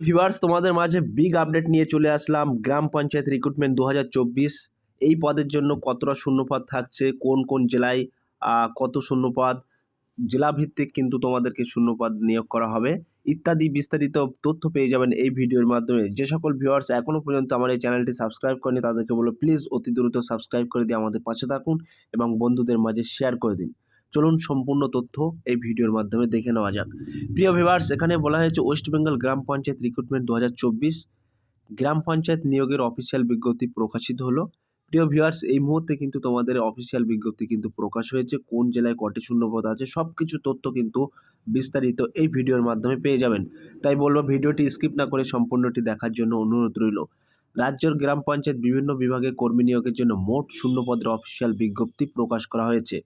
Viewers তোমাদের মাঝে big update নিয়ে চলে আসলাম। গ্রাম পঞ্চায়েত রিক্রুটমেন্ট দু হাজার চব্বিশ। এই পদের জন্য কতটা শূন্যপদ থাকছে? কোন কোন জেলায় কত শূন্যপদ? জেলাভিত্তিক কিন্তু তোমাদেরকে শূন্যপদ নিয়োগ করা হবে। ইত্যাদি বিস্তারিত তথ্য পেয়ে যাবেন এই ভিডিওর মাধ্যমে। যে সকল ভিউয়ার্স এখনও পর্যন্ত আমার এই চ্যানেলটি সাবস্ক্রাইব করেনি, তাদেরকে বলো প্লিজ অতি দ্রুত সাবস্ক্রাইব করে দিয়ে আমাদের পাশে থাকুন এবং বন্ধুদের মাঝে শেয়ার করে দিন। চলুন সম্পূর্ণ তথ্য এই ভিডিওর মাধ্যমে দেখে নেওয়া যাক। প্রিয় ভিভার্স এখানে বলা হয়েছে West Bengal gram panchayat recruitment দু হাজার চব্বিশ গ্রাম পঞ্চায়েত নিয়োগের অফিসিয়াল বিজ্ঞপ্তি প্রকাশিত হলো। প্রিয় ভিউয়ার্স, এই মুহূর্তে কিন্তু তোমাদের অফিসিয়াল বিজ্ঞপ্তি কিন্তু প্রকাশ হয়েছে, কোন জেলায় কটি শূন্যপদ আছে সব কিছু তথ্য কিন্তু বিস্তারিত এই ভিডিওর মাধ্যমে পেয়ে যাবেন। তাই বলব, ভিডিওটি স্কিপ না করে সম্পূর্ণটি দেখার জন্য অনুরোধ রইল। রাজ্যের গ্রাম পঞ্চায়েত বিভিন্ন বিভাগে কর্মী নিয়োগের জন্য মোট শূন্যপদের অফিসিয়াল বিজ্ঞপ্তি প্রকাশ করা হয়েছে।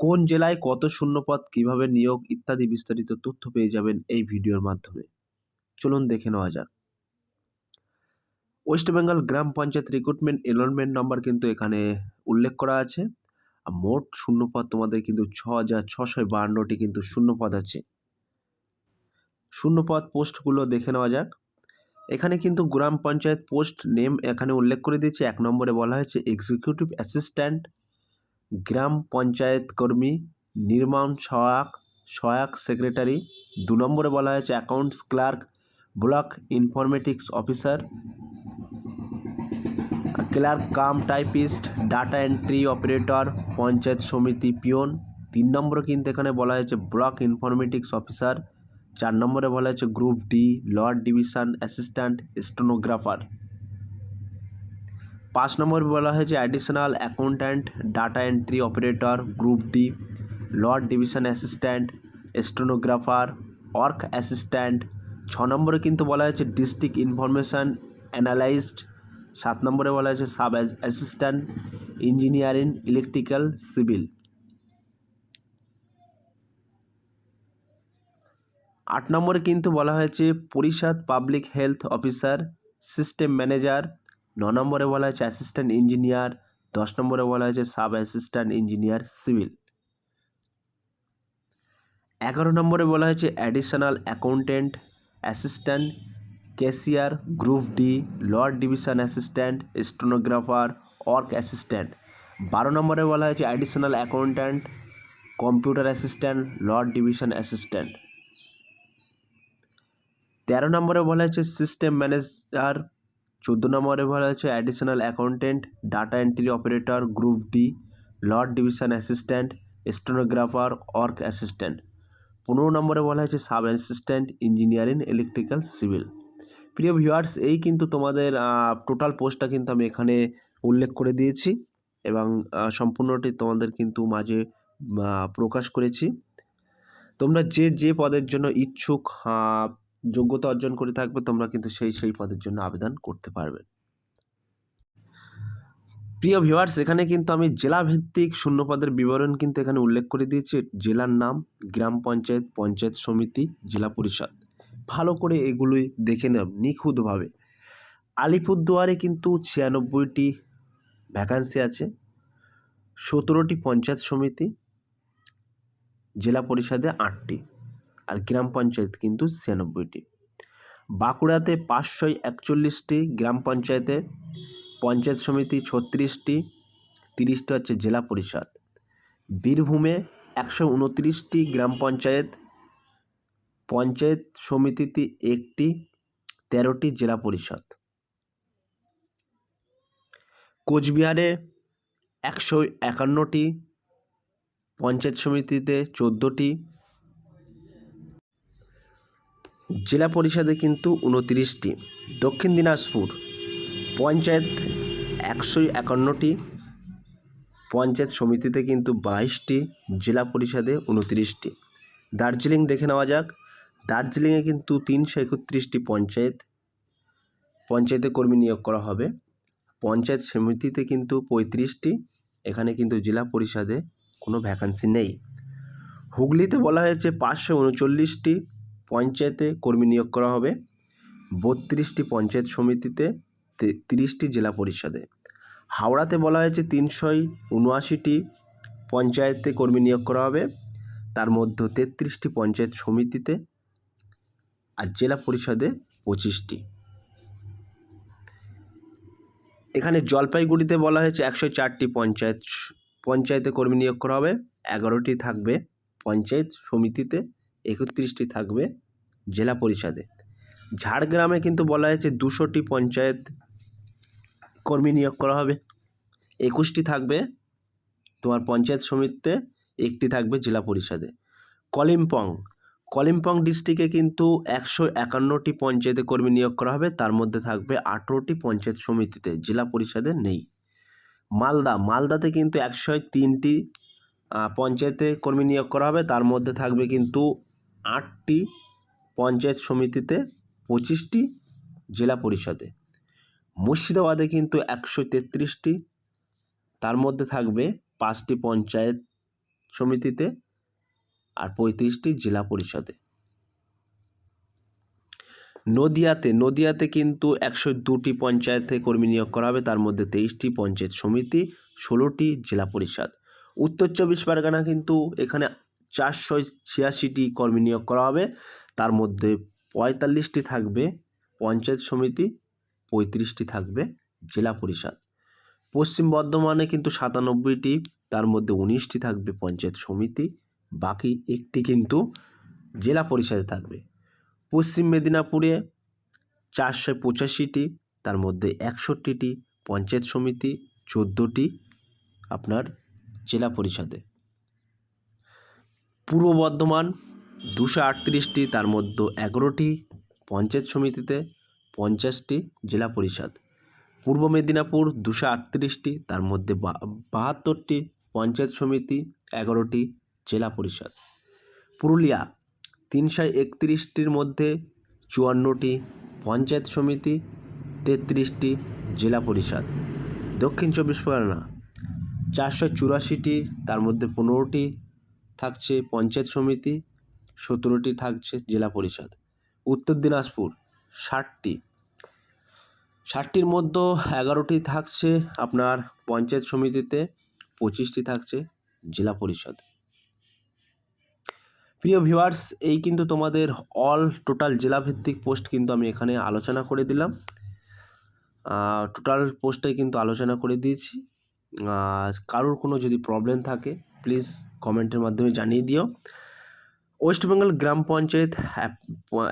কোন জেলায় কত শূন্যপদ, কীভাবে নিয়োগ ইত্যাদি বিস্তারিত তথ্য পেয়ে যাবেন এই ভিডিওর মাধ্যমে? চলুন দেখে নেওয়া যাক। West Bengal gram panchayat recruitment enrollment number কিন্তু এখানে উল্লেখ করা আছে। আর মোট শূন্যপদ তোমাদের কিন্তু ছ হাজার ছশো বাহান্নটি কিন্তু শূন্যপদ আছে। শূন্যপদ পোস্টগুলো দেখে নেওয়া যাক। এখানে কিন্তু গ্রাম পঞ্চায়েত পোস্ট নেম এখানে উল্লেখ করে দিয়েছে। এক নম্বরে বলা হয়েছে এক্সিকিউটিভ অ্যাসিস্ট্যান্ট গ্রাম পঞ্চায়েত কর্মী নির্মাণ সহায়ক সহায়ক সেক্রেটারি, দু নম্বরে বলা হয়েছে accounts clerk, block informatics officer, clerk cum typist, data entry operator, panchayat samiti peon. তিন নম্বরে কিন্তু এখানে বলা হয়েছে ব্লক ইনফরমেটিক্স অফিসার। চার নম্বরে বলা হয়েছে group D, lower division assistant, stenographer. পাঁচ নম্বর বলা হয়েছে additional accountant data entry operator group D lower division assistant stenographer work assistant ছ নম্বরে কিন্তু বলা হয়েছে ডিস্ট্রিক্ট ইনফরমেশান অ্যানালাইজড সাত নম্বরে বলা হয়েছে sub assistant engineering electrical civil আট নম্বরে কিন্তু বলা হয়েছে parishad public health officer system manager ন নম্বরে বলা হয়েছে অ্যাসিস্ট্যান্ট ইঞ্জিনিয়ার দশ নম্বরে বলা হয়েছে সাব অ্যাসিস্ট্যান্ট ইঞ্জিনিয়ার সিভিল এগারো নম্বরে বলা হয়েছে additional accountant assistant cashier group D lower division assistant stenographer work assistant বারো নম্বরে বলা হয়েছে additional accountant computer assistant lower division assistant তেরো নম্বরে বলা হয়েছে সিস্টেম ম্যানেজার চোদ্দ নম্বরে বলা হয়েছে additional accountant data entry operator group D lower division assistant stenographer work assistant পনেরো নম্বরে বলা হয়েছে sub assistant engineering electrical civil প্রিয় ভিউয়ার্স এই কিন্তু তোমাদের টোটাল পোস্টটা কিন্তু আমি এখানে উল্লেখ করে দিয়েছি এবং সম্পূর্ণটি তোমাদের কিন্তু মাঝে প্রকাশ করেছি। তোমরা যে যে পদের জন্য ইচ্ছুক যোগ্যতা অর্জন করে থাকবে, তোমরা কিন্তু সেই সেই পদের জন্য আবেদন করতে পারবে। প্রিয় ভিউয়ার্স এখানে কিন্তু আমি জেলাভিত্তিক শূন্যপদের বিবরণ কিন্তু এখানে উল্লেখ করে দিয়েছি। জেলার নাম, গ্রাম পঞ্চায়েত পঞ্চায়েত সমিতি, জেলা পরিষদ। ভালো করে এগুলোই দেখে নেব নিখুঁতভাবে। আলিপুরদুয়ারে কিন্তু ছিয়ানব্বইটি ভ্যাকান্সি আছে, সতেরোটি পঞ্চায়েত সমিতি, জেলা পরিষদে আটটি। আর গ্রাম পঞ্চায়েত কিন্তু ছিয়ানব্বইটি। বাঁকুড়াতে পাঁচশো একচল্লিশটি, গ্রাম পঞ্চায়েতে পঞ্চায়েত সমিতি ছত্রিশটি, তিরিশটি হচ্ছে জেলা পরিষদ। বীরভূমে একশো উনত্রিশটি গ্রাম পঞ্চায়েত পঞ্চায়েত সমিতিতে একটি, তেরোটি জেলা পরিষদ। কোচবিহারে একশো একান্নটি, পঞ্চায়েত সমিতিতে চোদ্দোটি জেলা পরিষদে কিন্তু উনতিরিশটি, দক্ষিণ দিনাজপুর পঞ্চায়েত একশো একান্নটি, পঞ্চায়েত সমিতিতে কিন্তু বাইশটি, জেলা পরিষদে উনতিরিশটি। দার্জিলিং দেখে নেওয়া যাক। দার্জিলিংয়ে কিন্তু তিনশো একত্রিশটি পঞ্চায়েত, পঞ্চায়েতে কর্মী নিয়োগ করা হবে। পঞ্চায়েত সমিতিতে কিন্তু পঁয়ত্রিশটি, এখানে কিন্তু জেলা পরিষদে কোনো ভ্যাকান্সি নেই। হুগলিতে বলা হয়েছে পাঁচশো উনচল্লিশটি পঞ্চায়েতে কর্মী নিয়োগ করা হবে। বত্রিশটি পঞ্চায়েত সমিতিতে তিরিশটি জেলা পরিষদে। হাওড়াতে বলা হয়েছে তিনশোই উনআশিটি পঞ্চায়েতে কর্মী নিয়োগ করা হবে। তার মধ্যে তেত্রিশটি পঞ্চায়েত সমিতিতে আর জেলা পরিষদে পঁচিশটি। এখানে জলপাইগুড়িতে বলা হয়েছে একশো চারটি পঞ্চায়েত পঞ্চায়েতে কর্মী নিয়োগ করা হবে। এগারোটি থাকবে পঞ্চায়েত সমিতিতে। একত্রিশটি থাকবে জেলা পরিষদে। ঝাড়গ্রামে কিন্তু বলা হয়েছে দুশোটি পঞ্চায়েত কর্মী নিয়োগ করা হবে। একুশটি থাকবে তোমার পঞ্চায়েত সমিতিতে, একটি থাকবে জেলা পরিষদে। কলিম্পং কলিম্পং ডিস্ট্রিক্টে কিন্তু একশো একান্নটি পঞ্চায়েতে কর্মী নিয়োগ করা হবে, তার মধ্যে থাকবে আঠেরোটি পঞ্চায়েত সমিতিতে, জেলা পরিষদে নেই। মালদা, মালদাতে কিন্তু একশো তিনটি পঞ্চায়েতে কর্মী নিয়োগ করা হবে, তার মধ্যে থাকবে কিন্তু আটটি পঞ্চায়েত সমিতিতে পঁচিশটি জেলা পরিষদে। মুর্শিদাবাদে কিন্তু একশো তেত্রিশটি, তার মধ্যে থাকবে পাঁচটি পঞ্চায়েত সমিতিতে আর পঁয়ত্রিশটি জেলা পরিষদে। নদিয়াতে নদিয়াতে কিন্তু একশো দুটি পঞ্চায়েতে কর্মী নিয়োগ করা হবে, তার মধ্যে তেইশটি পঞ্চায়েত সমিতি, ষোলোটি জেলা পরিষদ। উত্তর চব্বিশ পরগনা কিন্তু এখানে চারশো ছিয়াশিটি কর্মী নিয়োগ করা হবে। তার মধ্যে পঁয়তাল্লিশটি থাকবে পঞ্চায়েত সমিতি, পঁয়ত্রিশটি থাকবে জেলা পরিষদ। পশ্চিম বর্ধমানে কিন্তু সাতানব্বইটি, তার মধ্যে উনিশটি থাকবে পঞ্চায়েত সমিতি, বাকি একটি কিন্তু জেলা পরিষদে থাকবে। পশ্চিম মেদিনীপুরে চারশো পঁচাশিটি, তার মধ্যে একষট্টিটি পঞ্চায়েত সমিতি, চোদ্দোটি আপনার জেলা পরিষদে। পূর্ব বর্ধমান দুশো আটত্রিশটি, তার মধ্যে এগারোটি পঞ্চায়েত সমিতিতে, পঞ্চাশটি জেলা পরিষদ। পূর্ব মেদিনীপুর দুশো আটত্রিশটি, তার মধ্যে বাহাত্তরটি পঞ্চায়েত সমিতি, এগারোটি জেলা পরিষদ। পুরুলিয়া তিনশো একত্রিশটির মধ্যে চুয়ান্নটি পঞ্চায়েত সমিতি, তেত্রিশটি জেলা পরিষদ। দক্ষিণ চব্বিশ পরগনা চারশো চুরাশিটি, তার মধ্যে পনেরোটি থাকছে পঞ্চায়েত সমিতি, সতেরোটি থাকছে জেলা পরিষদ। উত্তর দিনাজপুর, ষাটটি। ষাটটির মধ্যে এগারোটি থাকছে আপনার পঞ্চায়েত সমিতিতে, পঁচিশটি থাকছে জেলা পরিষদ। প্রিয় ভিউয়ার্স, এই কিন্তু তোমাদের অল টোটাল জেলাভিত্তিক পোস্ট কিন্তু আমি এখানে আলোচনা করে দিলাম। টোটাল পোস্টে কিন্তু আলোচনা করে দিয়েছি। আর কারোর কোনো যদি প্রবলেম থাকে প্লিজ কমেন্টের মাধ্যমে জানিয়ে দিও। West Bengal gram panchayat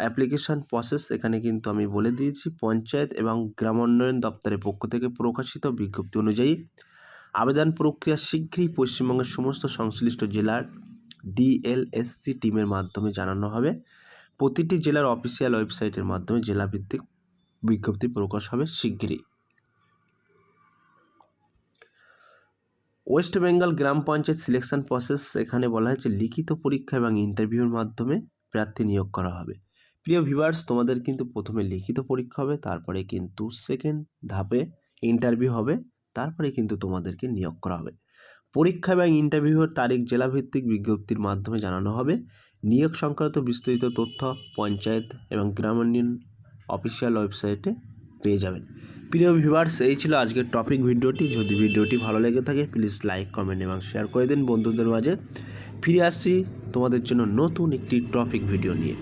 application process এখানে কিন্তু আমি বলে দিয়েছি। পঞ্চায়েত এবং গ্রাম উন্নয়ন দপ্তরের পক্ষ থেকে প্রকাশিত বিজ্ঞপ্তি অনুযায়ী আবেদন প্রক্রিয়া শীঘ্রই পশ্চিমবঙ্গের সমস্ত সংশ্লিষ্ট জেলার ডিএলএসসি টিমের মাধ্যমে জানানো হবে। প্রতিটি জেলার অফিসিয়াল ওয়েবসাইটের মাধ্যমে জেলাভিত্তিক বিজ্ঞপ্তি প্রকাশ হবে শীঘ্রই। West Bengal gram panchayat selection process এখানে বলা হয়েছে, লিখিত পরীক্ষা এবং ইন্টারভিউর মাধ্যমে প্রার্থী নিয়োগ করা হবে। প্রিয় ভিভার্স তোমাদের কিন্তু প্রথমে লিখিত পরীক্ষা হবে, তারপরে কিন্তু সেকেন্ড ধাপে ইন্টারভিউ হবে, তারপরে কিন্তু তোমাদেরকে নিয়োগ করা হবে। পরীক্ষা এবং ইন্টারভিউয়ের তারিখ জেলাভিত্তিক বিজ্ঞপ্তির মাধ্যমে জানানো হবে। নিয়োগ সংক্রান্ত বিস্তারিত তথ্য পঞ্চায়েত এবং গ্রাম উন্নয়ন অফিসিয়াল ওয়েবসাইটে পেয়ে যাবেন। প্রিয় ভিভার্স এই ছিল আজকের টপিক ভিডিওটি। যদি ভিডিওটি ভালো লেগে থাকে, প্লিজ লাইক, কমেন্ট এবং শেয়ার করে দিন। বন্ধুদের মাঝে ফিরে আসছি তোমাদের জন্য নতুন একটি টপিক ভিডিও নিয়ে।